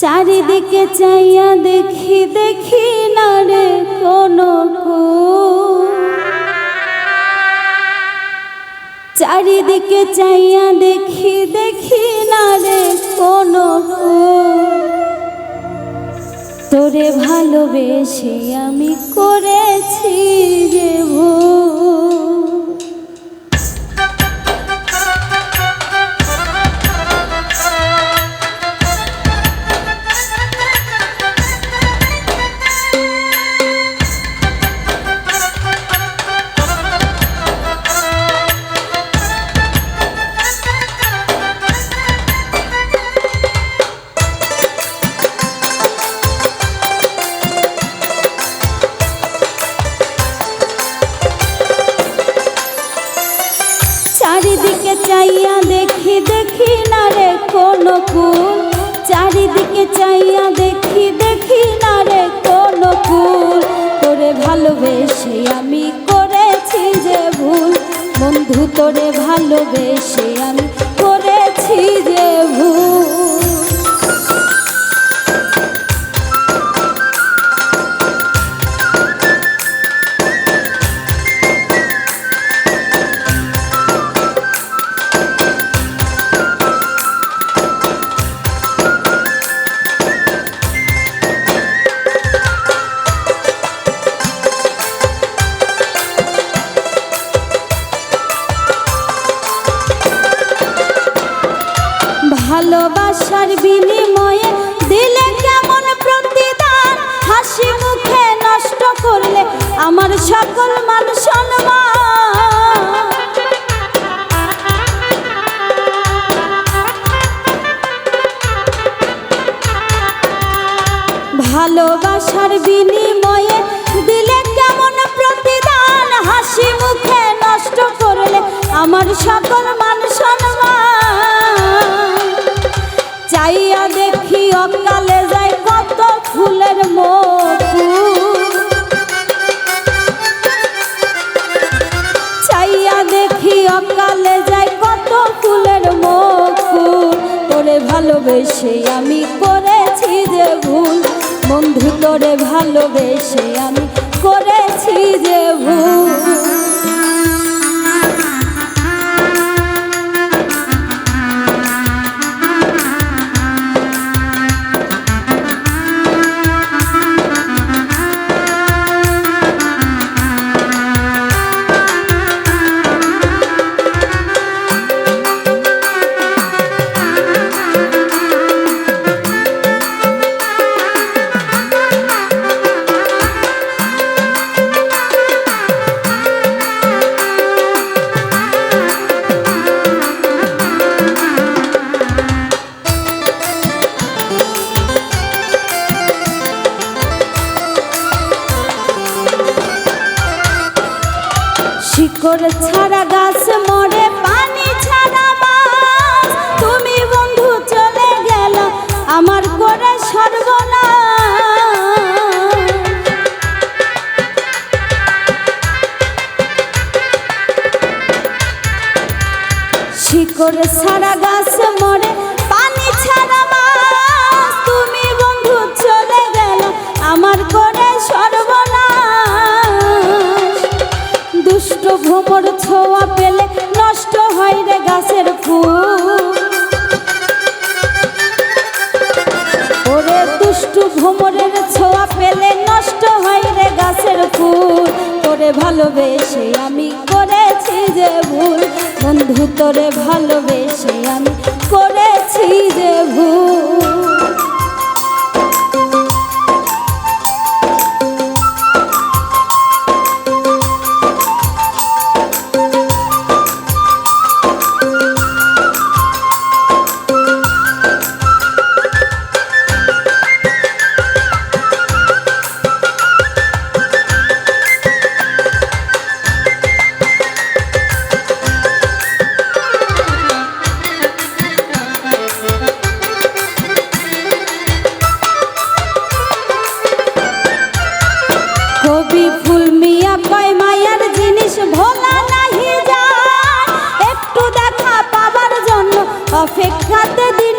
চারিদিকে চাইয়া দেখি দেখি না রে কোনো। চারিদিকে চাইয়া দেখি দেখি না রে কোনো। তোরে ভালোবেসে আমি করেছি যে ভুল তোরে ভালোবেসে আমি করেছি যে ভুল। ভালোবাসার বিনিময়ে দিলে কেমন প্রতিদান? হাসি মুখে নষ্ট করলে আমার সকল মান সম্মান। চাইয়া দেখি অকালে যায় কত ফুলের মুকুল চাইয়া দেখি অকালে যায় কত ফুলের মুকুল তোরে ভালোবেসে আমি করেছি যে ভুল। বন্ধু তোরে ভালোবেসে আমি করেছি যে ভুল। শিকড় ছাড়া গাছ মরে, পানি ছাড়া মাছ? তুমি বন্ধু চলে গেল, আমার করে সর্বনা শিকড় ছাড়া ভালোবেসে আমি করেছি যে ভুল। বন্ধু তোরে ভালোবেসে আমি করেছি অপেক্ষাতে দিন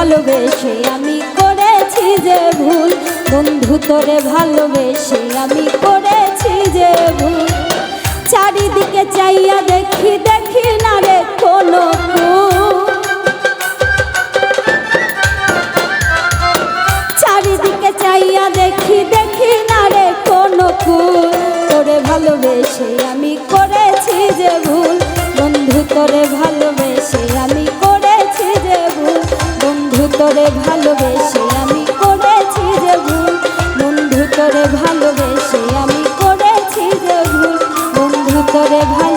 ভালোবেসে আমি করেছি যে ভুল। বন্ধু তোরে ভালোবেসে আমি করেছি যে ভুল। চারিদিকে চাইয়া দেখি দেখি না রে কোনো চারিদিকে চাইয়া দেখি দেখি না রে কোনো তোরে ভালোবেসে আমি করেছি যে ভুল। বন্ধু তোরে ভালোবেসে আমি ভালোবেসে আমি করেছি যে ভুল। বন্ধু করে আমি ভালো